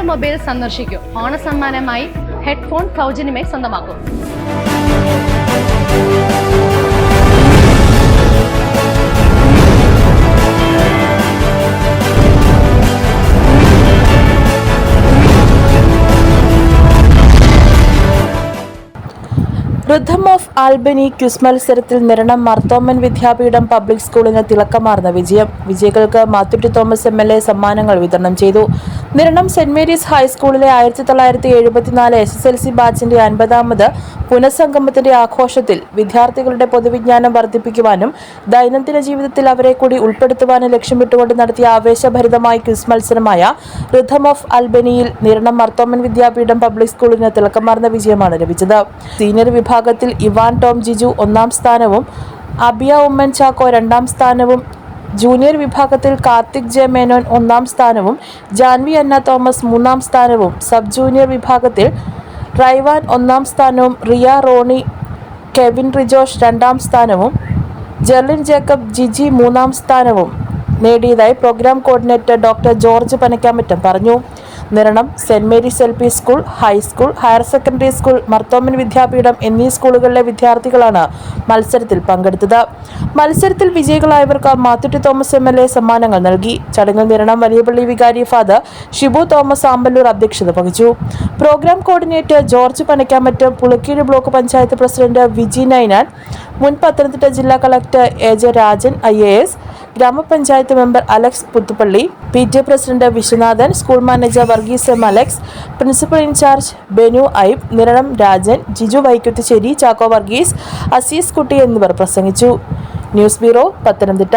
Dear mobile സന്ദർശിക്കൂ. ഓണസമ്മാനമായി headphone സൗജന്യമായി സ്വന്തമാക്കും. വൃദ്ധം ഓഫ് ആൽബനി ക്വിസ് മത്സരത്തിൽ നിരണം മർത്തോമൻ വിദ്യാപീഠം പബ്ലിക് സ്കൂളിന് തിളക്കമാർന്ന വിജയം. വിജയികൾക്ക് Mathukutty Thomas M L A സമ്മാനങ്ങൾ വിതരണം ചെയ്തു. നിരണം സെന്റ് മേരീസ് ഹൈസ്കൂളിലെ ആയിരത്തി തൊള്ളായിരത്തി എഴുപത്തിനാല് എസ് എസ് എൽ സി ബാച്ചിന്റെ അൻപതാമത് പുനഃസംഗമത്തിന്റെ ആഘോഷത്തിൽ വിദ്യാർത്ഥികളുടെ പൊതുവിജ്ഞാനം വർദ്ധിപ്പിക്കുവാനും ദൈനംദിന ജീവിതത്തിൽ അവരെ കൂടി ഉൾപ്പെടുത്തുവാനും ലക്ഷ്യമിട്ടുകൊണ്ട് നടത്തിയ ആവേശഭരിതമായ ക്വിസ് മത്സരമായ റിഥം ഓഫ് അൽബനിയിൽ നിരണം മർത്തോമൻ വിദ്യാപീഠം പബ്ലിക് സ്കൂളിന് തിളക്കമാർന്ന വിജയമാണ് ലഭിച്ചത്. സീനിയർ വിഭാഗത്തിൽ ഇവാൻ ടോം ജിജു ഒന്നാം സ്ഥാനവും അബിയ ഉമ്മൻ ചാക്കോ രണ്ടാം സ്ഥാനവും ജൂനിയർ വിഭാഗത്തിൽ കാർത്തിക് ജെ മേനോൻ ഒന്നാം സ്ഥാനവും ജാൻവി അന്ന തോമസ് മൂന്നാം സ്ഥാനവും സബ് ജൂനിയർ വിഭാഗത്തിൽ റൈവാൻ ഒന്നാം സ്ഥാനവും റിയ റോണി കെവിൻ റിജോഷ് രണ്ടാം സ്ഥാനവും ജെർലിൻ ജേക്കബ് ജിജി മൂന്നാം സ്ഥാനവും നേടിയതായി program coordinator doctor George Panakkamattam പറഞ്ഞു. Niranam saint Mary's L P school high school higher secondary school Marthoman Vidyapeetham എന്നീ സ്കൂളുകളിലെ വിദ്യാർത്ഥികളാണ് മത്സരത്തിൽ പങ്കെടുത്തത്. മത്സരത്തിൽ വിജയികളായവർക്ക് Mathukutty Thomas M L A സമ്മാനങ്ങൾ നൽകി. ചടങ്ങിൽ നിരണം വലിയപള്ളി വികാരി ഫാദർ ഷിബു തോമസ് ആമ്പല്ലൂർ അധ്യക്ഷത വഹിച്ചു. Program coordinator George Panakkamattam Pulikeezhu block panchayat president Viji Ninan മുൻ പത്തനംതിട്ട ജില്ലാ collector A J Rajan I A S ഗ്രാമപഞ്ചായത്ത് member Alex Puthuppally P T president Viswanathan school manager Varghese M Alex principal incharge Benu ഐബ് Niranam Rajan Jiju Vaikuthissery Chacko Varghese Azeez Kutty എന്നിവർ പ്രസംഗിച്ചു. News bureau Pathanamthitta.